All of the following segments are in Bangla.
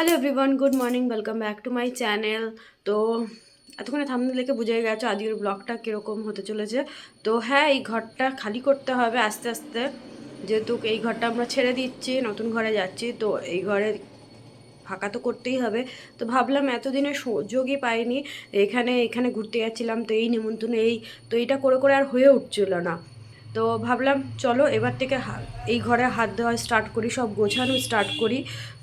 Hello everyone good morning welcome back to my channel তো এতক্ষণে থামনে লেগে বুঝে গেছো আজকের ব্লগটা কীরকম হতে চলেছে। তো হ্যাঁ এই ঘরটা খালি করতে হবে আস্তে আস্তে। যেহেতু এই ঘরটা আমরা ছেড়ে দিচ্ছি, নতুন ঘরে যাচ্ছি, তো এই ঘরে ফাঁকা তো করতেই হবে। তো ভাবলাম এতদিনে সুযোগই পাইনি। এখানে এখানে ঘুরতে যাচ্ছিলাম, তো এই নিমন্ত্রণ এই, তো এইটা করে করে আর হয়ে উঠছিল না। তো ভাবলাম, চলো এবার থেকে এই ঘরে হাত দেওয়া স্টার্ট করি, সব গোছানো স্টার্ট করি।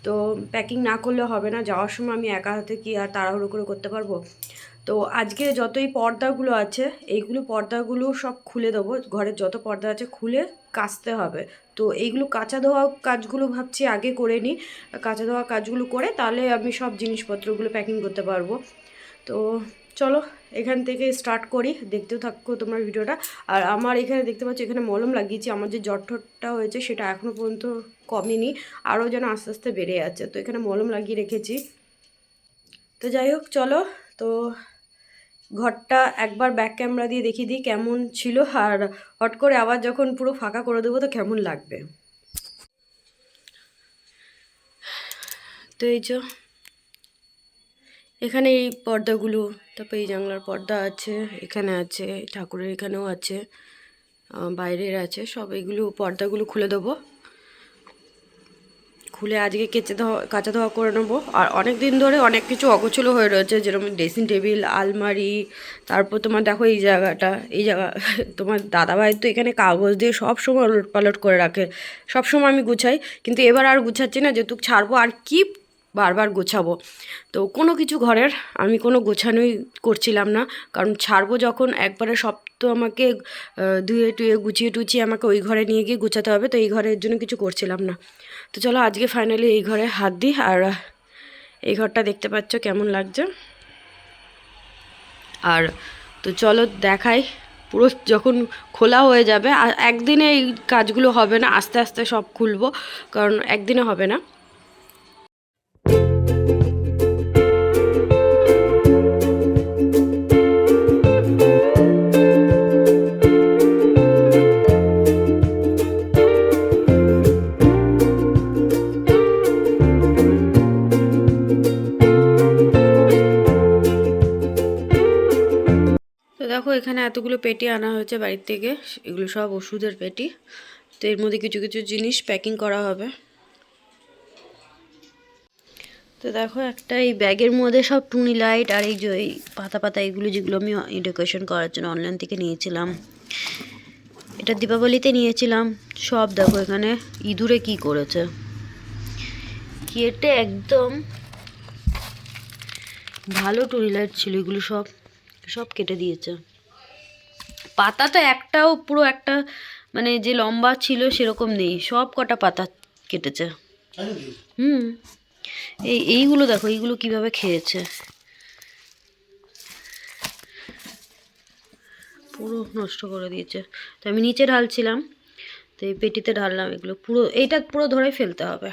তো প্যাকিং না করলে হবে না, যাওয়ার সময় আমি একা হাতে কি আর তাড়াহুড়ো করে করতে পারব? তো আজকে যতই পর্দাগুলো আছে, এইগুলো পর্দাগুলো সব খুলে দেবো। ঘরের যত পর্দা আছে, খুলে কাচতে হবে। তো এইগুলো কাঁচা ধোয়া কাজগুলো ভাবছি আগে করে নিই। কাঁচা ধোয়া কাজগুলো করে তাহলে আমি সব জিনিসপত্রগুলো প্যাকিং করতে পারব। তো চলো এখান থেকে স্টার্ট করি, দেখতেও থাকো তোমার ভিডিওটা আর আমার এখানে দেখতে পাচ্ছি, এখানে মলম লাগিয়েছি, আমার যে জট্ঠটা হয়েছে সেটা এখনও পর্যন্ত কমেনি আরও যেন আস্তে আস্তে বেড়ে যাচ্ছে। তো এখানে মলম লাগিয়ে রেখেছি। তো যাই হোক, চলো, তো ঘরটা একবার ব্যাক ক্যামেরা দিয়ে দেখিয়ে দিই কেমন ছিল, আর হট করে আবার যখন পুরো ফাঁকা করে দেবো তো কেমন লাগবে। তো এই যে, এখানে এই পর্দাগুলো তারপর এই জানলার পর্দা আছে, এখানে আছে, ঠাকুরের এখানেও আছে বাইরের আছে, সব এগুলো পর্দাগুলো খুলে দেবো। খুলে আজকে কেচে ধোয়া, কাঁচা ধোয়া করে নেব। আর অনেক দিন ধরে অনেক কিছু অগোছলো হয়ে রয়েছে, যেরকম ড্রেসিং টেবিল, আলমারি, তারপর তোমার দেখো এই জায়গাটা, এই জায়গা, তোমার দাদাভাই তো এখানে কাগজ দিয়ে সব সময় ওলট পালট করে রাখে, সব সময় আমি গুছাই, কিন্তু এবার আর গুছাচ্ছি না, যেহেতু ছাড়বো, আর কি বারবার গোছাবো। তো কোনো কিছু ঘরের আমি কোনো গোছানোই করছিলাম না। কারণ ছাড়বো যখন একবারে সব তো আমাকে ধুয়ে টুয়ে গুছিয়ে টুচিয়ে আমাকে ওই ঘরে নিয়ে গিয়ে গুছাতে হবে। তো এই ঘরের জন্য কিছু করছিলাম না। তো চলো আজকে ফাইনালি এই ঘরে হাত দিই। আর এই ঘরটা দেখতে পাচ্ছ কেমন লাগছে। আর, তো চলো দেখাই। পুরো যখন খোলা হয়ে যাবে আর একদিনে এই কাজগুলো হবে না। আস্তে আস্তে সব খুলবো। কারণ একদিনে হবে না। এতগুলো পেটি আনা হয়েছে বাড়ির থেকে, এগুলো সব ওষুধের পেটি। তো এর মধ্যে কিছু কিছু জিনিস প্যাকিং করা হবে। তো দেখো, একটা এই ব্যাগের মধ্যে সব টুনি লাইট আর এই যে এই পাতা পাতা এগুলো যেগুলো আমি ডেকোরেশন করার জন্য অনলাইন থেকে নিয়েছিলাম। এটা দীপাবলিতে নিয়েছিলাম। সব দেখো এখানে, ইঁদুরে কি করেছে। কেটে একদম ভালো টুনি লাইট ছিল এগুলো সব সব কেটে দিয়েছে। পাতা তো একটাও পুরো একটা মানে যে লম্বা ছিল সেরকম নেই, সব কটা পাতা কেটেছে। হুম। এই, এইগুলো দেখো, এইগুলো কীভাবে খেয়েছে। পুরো নষ্ট করে দিয়েছে। তো আমি নিচে ঢালছিলাম, তো এই পেটিতে ঢাললাম এগুলো। পুরো এইটা পুরো ধরে ফেলতে হবে।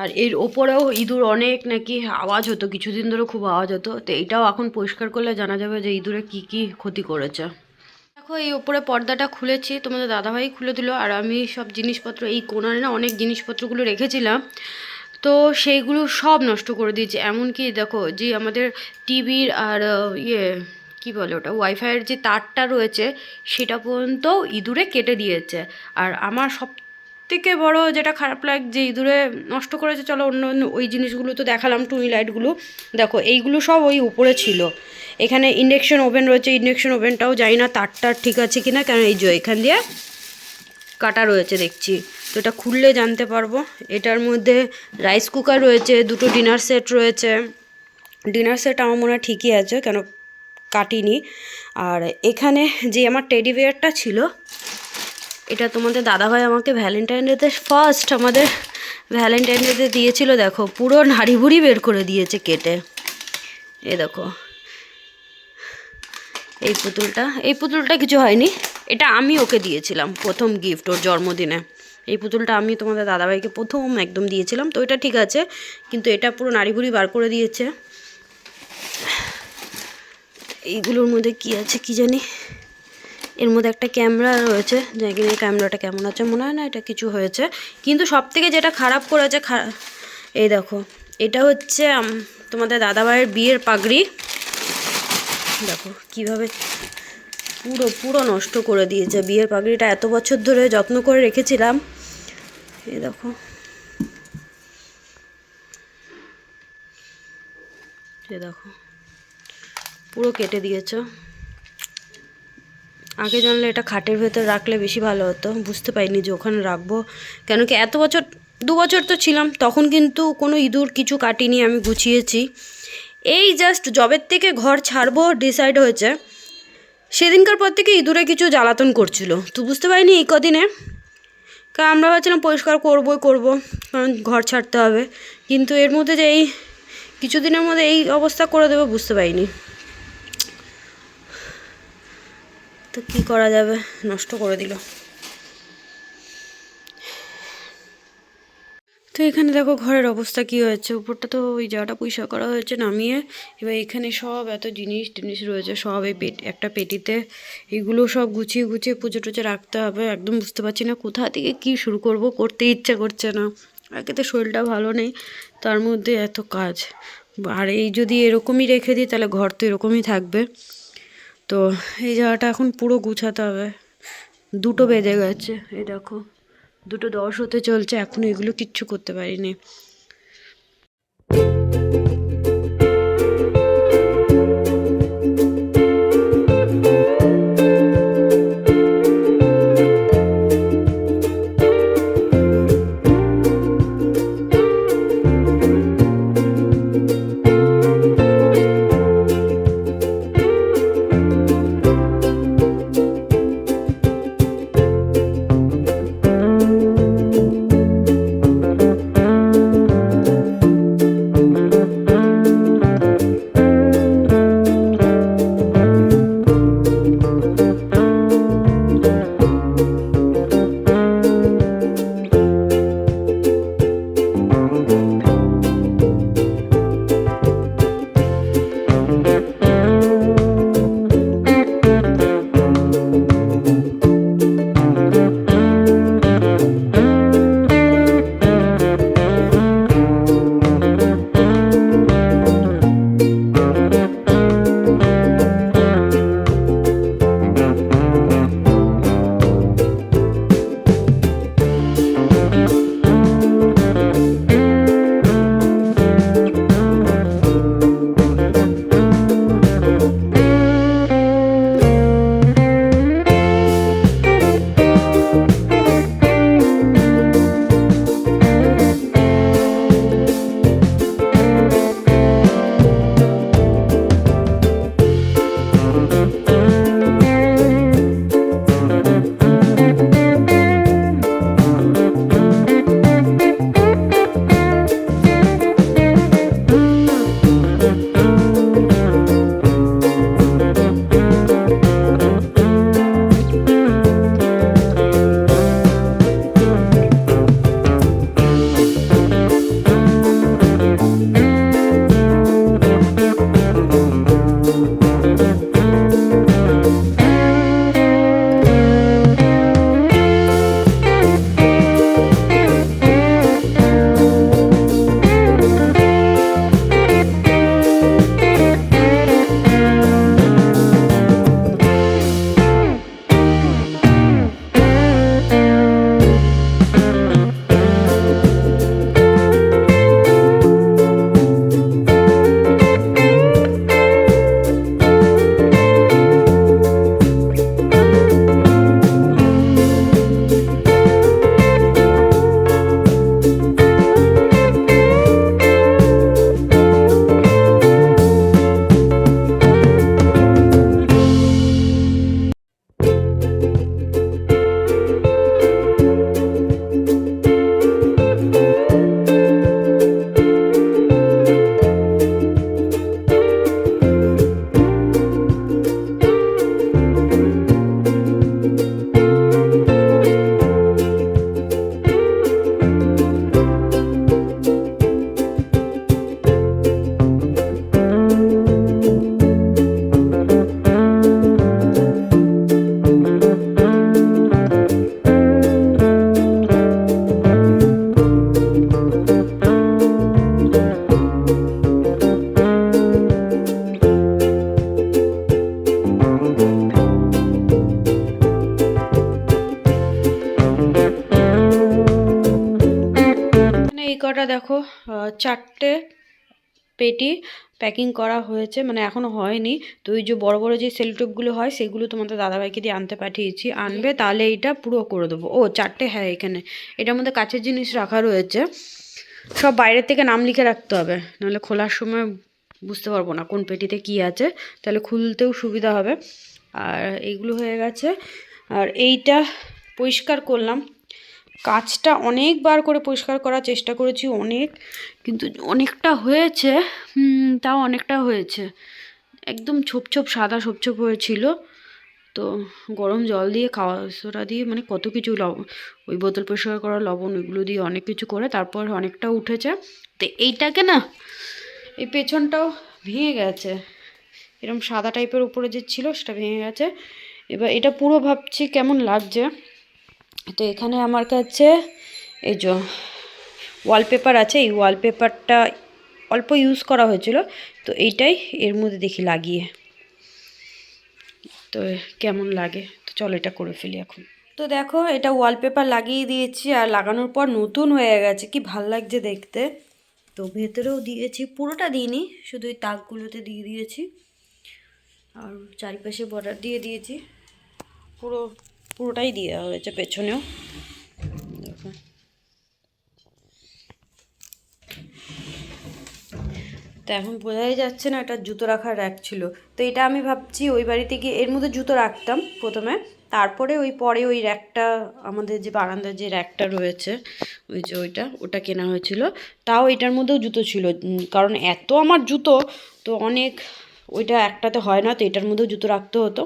আর এর ওপরেও ইঁদুর অনেক নাকি আওয়াজ হতো, কিছুদিন ধরে খুব আওয়াজ হতো। তো এইটাও এখন পরিষ্কার করলে জানা যাবে যে ইঁদুরে কি কি ক্ষতি করেছে। দেখো, এই ওপরে পর্দাটা খুলেছি, তোমাদের দাদাভাই খুলে দিল। আর আমি সব জিনিসপত্র, এই কোনারে না অনেক জিনিসপত্রগুলো রেখেছিলাম। তো সেইগুলো সব নষ্ট করে দিয়েছে। এমনকি দেখো, যে আমাদের টিভির আর ইয়ে কি বলে ওটা, ওয়াইফাইয়ের যে তারটা রয়েছে, সেটা পর্যন্ত ইঁদুরে কেটে দিয়েছে। আর আমার সব থেকে বড় যেটা খারাপ লাগছে ইঁদুরে নষ্ট করেছে, চলো অন্য অন্য ওই জিনিসগুলো তো দেখালাম টুনি লাইটগুলো দেখো, এইগুলো সব ওই উপরে ছিল। এখানে ইন্ডাকশন ওভেন রয়েছে ইন্ডাকশন ওভেনটাও জানি না তারটা ঠিক আছে কি না কারণ এই যে এখান দিয়ে কাটা রয়েছে দেখছি। তো এটা খুললে জানতে পারব। এটার মধ্যে রাইস কুকার রয়েছে, দুটো ডিনার সেট রয়েছে। ডিনার সেট আমার মনে হয় ঠিকই আছে, কেন কাটিনি। আর এখানে যে আমার টেডি বিয়ারটা ছিল এটা তোমাদের দাদাভাই আমাকে ভ্যালেন্টাইন ডেতে ফার্স্ট আমাদের ভ্যালেন্টাইন ডেতে দিয়েছিল, দেখো, পুরো নাড়ি ভুড়ি বের করে দিয়েছে কেটে। এ দেখো। এই পুতুলটা এই পুতুলটা কিছু হয়নি, এটা আমি ওকে দিয়েছিলাম প্রথম গিফট ওর জন্মদিনে। এই পুতুলটা আমি তোমাদের দাদাভাইকে প্রথম একদম দিয়েছিলাম, তো এটা ঠিক আছে, কিন্তু এটা পুরো নাড়ি ভুড়ি বার করে দিয়েছে। এইগুলোর মধ্যে কি আছে, কি জানি? এর মধ্যে একটা ক্যামেরা রয়েছে জানি না ক্যামেরাটা কেমন আছে মনে হয় না, এটা কিছু হয়েছে। কিন্তু সব থেকে যেটা খারাপ করেছে এই দেখো, এটা হচ্ছে তোমাদের দাদাভাইয়ের বিয়ের পাগড়ি। দেখো, কীভাবে পুরো পুরো নষ্ট করে দিয়েছে বিয়ের পাগড়িটা। এত বছর ধরে যত্ন করে রেখেছিলাম। এই দেখো। এ দেখো, পুরো কেটে দিয়েছ। আগে জানলে এটা খাটের ভেতর রাখলে বেশি ভালো হতো, বুঝতে পারিনি যে ওখানে রাখব। কেন কি এত বছর, দু বছর তো ছিলাম, তখন কিন্তু কোনো ইঁদুর কিছু কাটিনি, আমি গুছিয়েছি। এই জাস্ট জবের থেকে ঘর ছাড়বো ডিসাইড হয়েছে। সেদিনকার পর থেকে ইঁদুরে কিছু জ্বালাতন করছিল। তো বুঝতে পারিনি এই কদিনে। কারণ আমরা ভাবছিলাম পরিষ্কার করবোই করব, কারণ ঘর ছাড়তে হবে। কিন্তু এর মধ্যে যে এই, কিছুদিনের মধ্যে এই অবস্থা করে দেবে, বুঝতে পারিনি। তো কি করা যাবে? নষ্ট করে দিল। তো এখানে দেখো ঘরের অবস্থা কি হয়েছে? উপরটা তো ওই জায়গাটা পরিষ্কার করা হয়েছে, নামিয়ে। এবার এখানে সব এত জিনিস টিনিস রয়েছে, সব এই পেট, একটা পেটিতে। এগুলো সব গুছিয়ে গুছিয়ে পুজো টুজো রাখতে হবে। একদম বুঝতে পারছি না কোথা থেকে কি শুরু করব, করতে ইচ্ছা করছে না। আগে তো শরীরটা ভালো নেই, তার মধ্যে এত কাজ। আর এই যদি এরকমই রেখে দিই, তাহলে ঘর তো এরকমই থাকবে। তো এই জায়গাটা এখন পুরো গুছাতে হবে। দুটো বেজে গেছে, এই দেখো। দুটো দশ হতে চলছে, এখন এগুলো কিচ্ছু করতে পারিনি। এবারে দেখো চারটে পেটি প্যাকিং করা হয়েছে মানে এখনও হয়নি। তো ওই যে বড় বড় যে সেলটোপগুলো হয়, সেগুলো তোমাদের দাদাভাইকে দিয়ে আনতে পাঠিয়েছি। আনবে, তাহলে এইটা পুরো করে দেবো। ও, চারটে হ্যাঁ এখানে। এটার মধ্যে কাছের জিনিস রাখা রয়েছে। সব বাইরের থেকে নাম লিখে রাখতে হবে। নাহলে খোলার সময় বুঝতে পারব না কোন পেটিতে কি আছে। তাহলে খুলতেও সুবিধা হবে। আর এইগুলো হয়ে গেছে। আর এইটা পরিষ্কার করলাম। কাজটা অনেকবার করে পরিষ্কার করার চেষ্টা করেছি অনেক, কিন্তু অনেকটা হয়েছে তাও অনেকটা হয়েছে। একদম ছোপ ছোপ, সাদা ছোপ ছোপ হয়েছিল। তো গরম জল দিয়ে, খাওয়া সোডা দিয়ে মানে কত কিছু ওই বোতল পরিষ্কার করা, লবণ, ওইগুলো দিয়ে অনেক কিছু করে, তারপর অনেকটা উঠেছে। তো এইটাকে না, এই পেছনটাও ভেঙে গেছে। এরকম সাদা টাইপের উপরে যে ছিল, সেটা ভেঙে গেছে। এবার এটা পুরো ভাবছি কেমন লাগছে। তো এখানে আমার কাছে এই যে ওয়ালপেপার আছে, এই ওয়ালপেপারটা অল্প ইউজ করা হয়েছিল। তো এইটাই এর মধ্যে দেখি লাগিয়ে। তো কেমন লাগে? তো চলো এটা করে ফেলি এখন। তো দেখো, এটা ওয়ালপেপার লাগিয়ে দিয়েছি আর লাগানোর পর নতুন হয়ে গেছে। কি ভালো লাগছে দেখতে। তো ভেতরেও দিয়েছি, পুরোটা দিইনি, শুধু ওই তাকগুলোতে দিয়ে দিয়েছি। আর চারিপাশে বর্ডার দিয়ে দিয়েছি। পুরো পুরোটাই দিয়ে দেওয়া হয়েছে পেছনেও। তো এখন বোঝাই যাচ্ছে না, এটা জুতো রাখার র্যাক ছিল। তো এটা আমি ভাবছি ওই বাড়িতে গিয়ে এর মধ্যে জুতো রাখতাম প্রথমে। তারপরে ওই পরে ওই র্যাকটা আমাদের যে বারান্দার যে র্যাকটা রয়েছে, ওই যে ওইটা, ওটা কেনা হয়েছিল। তাও এটার মধ্যেও জুতো ছিল। কারণ এত আমার জুতো, তো অনেক ওইটা একটাতে হয় না, তো এটার মধ্যেও জুতো রাখতে হতো।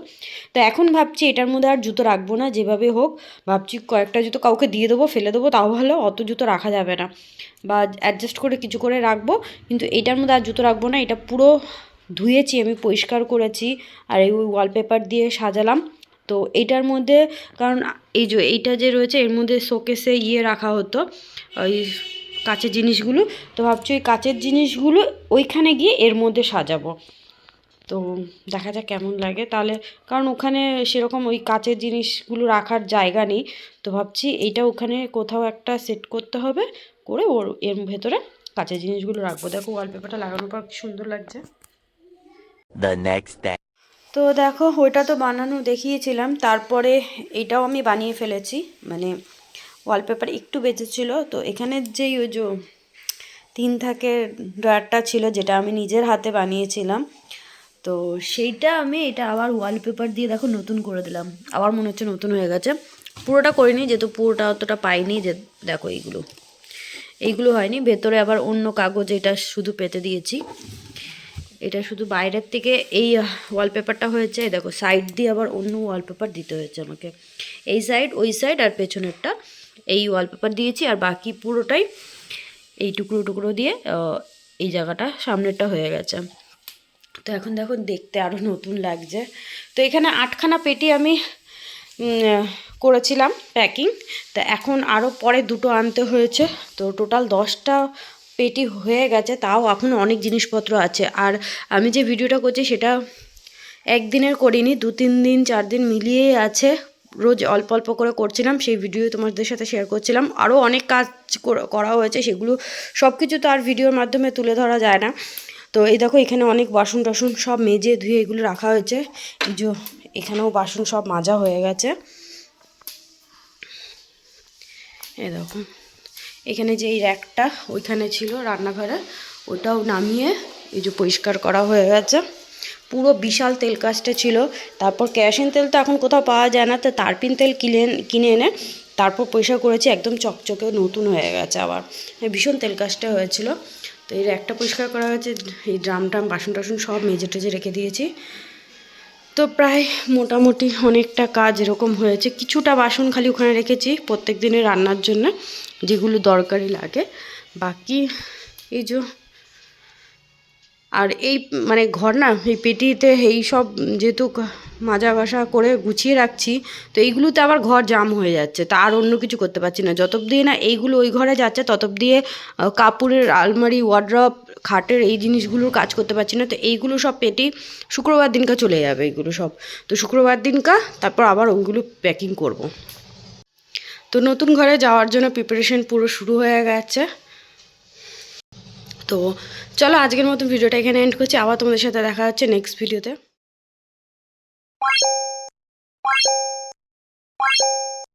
তো এখন ভাবছি এটার মধ্যে আর জুতো রাখব না, যেভাবে হোক। ভাবছি কয়েকটা জুতো কাউকে দিয়ে দেবো, ফেলে দেবো, তাও ভালো, অত জুতো রাখা যাবে না। বা অ্যাডজাস্ট করে কিছু করে রাখব, কিন্তু এটার মধ্যে আর জুতো রাখব না, এটা পুরো ধুয়েছি, আমি পরিষ্কার করেছি, আর এই ওয়ালপেপার দিয়ে সাজালাম। তো এটার মধ্যে, কারণ এই যে এইটা যে রয়েছে, এর মধ্যে শোকেসে ইয়ে রাখা হতো, ওই কাচের জিনিসগুলো। তো ভাবছি ওই কাচের জিনিসগুলো ওইখানে গিয়ে এর মধ্যে সাজাবো। তো দেখা যাক কেমন লাগে। তাহলে কারণ ওখানে সেরকম ওই কাচের জিনিসগুলো রাখার জায়গা নেই। তো ভাবছি এইটা ওখানে কোথাও একটা সেট করতে হবে করে ওর এর ভেতরে কাচের জিনিসগুলো রাখব। দেখো ওয়ালপেপারটা লাগানোর পর সুন্দর লাগছে. তো দেখো ওইটা তো বানানো দেখিয়েছিলাম তারপরে এটাও আমি বানিয়ে ফেলেছি। মানে ওয়ালপেপার একটু বেঁচেছিল তো এখানে যেই ওই যে তিন থাকের ড্রয়ারটা ছিল যেটা আমি নিজের হাতে বানিয়েছিলাম। তো সেইটা আমি এটা আবার ওয়ালপেপার দিয়ে দেখো নতুন করে দিলাম। আবার মনে হচ্ছে নতুন হয়ে গেছে। পুরোটা করিনি, যেহেতু পুরোটা অতটা পাইনি যে দেখো এইগুলো। এইগুলো হয়নি। ভেতরে আবার অন্য কাগজ এটা শুধু পেতে দিয়েছি। এটা শুধু বাইরের থেকে এই ওয়ালপেপারটা হয়েছে। দেখো সাইড দিয়ে আবার অন্য ওয়ালপেপার দিতে হয়েছে আমাকে। এই সাইড ওই সাইড আর পেছনেরটা। এই ওয়ালপেপার দিয়েছি আর বাকি পুরোটাই এই টুকরো টুকরো দিয়ে এই জায়গাটা সামনেরটা হয়ে গেছে। তো এখন দেখো দেখতে আরও নতুন লাগছে। তো এখানে আটখানা পেটি আমি করেছিলাম প্যাকিং তা এখন আরও পরে দুটো আনতে হয়েছে। তো টোটাল দশটা পেটি হয়ে গেছে, তাও এখন অনেক জিনিসপত্র আছে। আর আমি যে ভিডিওটা করছি সেটা একদিনের করিনি, দু, তিন দিন, চার দিন মিলিয়েই আছে। রোজ অল্প অল্প করে করছিলাম, সেই ভিডিও তোমাদের সাথে শেয়ার করছিলাম। আরও অনেক কাজ করা হয়েছে, সেগুলো সব কিছু তো আর ভিডিওর মাধ্যমে তুলে ধরা যায় না। তো এই দেখো, এখানে অনেক বাসন টাসন সব মেজে ধুয়ে এগুলো রাখা হয়েছে। এই যে এখানেও বাসন সব মাজা হয়ে গেছে। এই দেখো, এখানে যে এই র্যাকটা ওইখানে ছিল রান্নাঘরে ওটাও নামিয়ে এই যে পরিষ্কার করা হয়ে গেছে। পুরো বিশাল তেল কাজটা ছিল। তারপর কেরোসিন তেল তো এখন কোথাও পাওয়া যায় না, তো তারপিন তেল কিনে কিনে এনে তারপর পরিষ্কার করেছি, একদম চকচকে নতুন হয়ে গেছে আবার। ভীষণ তেল কাজটা হয়েছিল। তো এর একটা পরিষ্কার করা হয়েছে, এই ড্রাম ট্রাম, বাসন টাসন সব মেজে টেজে রেখে দিয়েছি। তো প্রায় মোটামুটি অনেকটা কাজ এরকম হয়েছে। কিছুটা বাসন খালি ওখানে রেখেছি প্রত্যেক দিনের রান্নার জন্য, যেগুলো দরকারি লাগে। বাকি এই যে আর এই মানে ঘর না, এই পেটিতে এই সব যেহেতু মাজা ঘষা করে গুছিয়ে রাখছি, তো এইগুলোতে আবার ঘর জাম হয়ে যাচ্ছে। তা আর অন্য কিছু করতে পারছি না। যত দিয়ে না এইগুলো ওই ঘরে যাচ্ছে তত দিয়ে কাপড়ের আলমারি ওয়ার্ড্রপ খাটের এই জিনিসগুলোর কাজ করতে পারছি না। তো এইগুলো সব পেটি শুক্রবার দিনকা চলে যাবে এইগুলো সব। তো শুক্রবার দিনকা, তারপর আবার ওইগুলো প্যাকিং করব। তো নতুন ঘরে যাওয়ার জন্য প্রিপারেশন পুরো শুরু হয়ে গেছে। তো চলো আজকের মতো ভিডিওটা এখানে এন্ড করছি। আবার তোমাদের সাথে দেখা হচ্ছে নেক্সট ভিডিওতে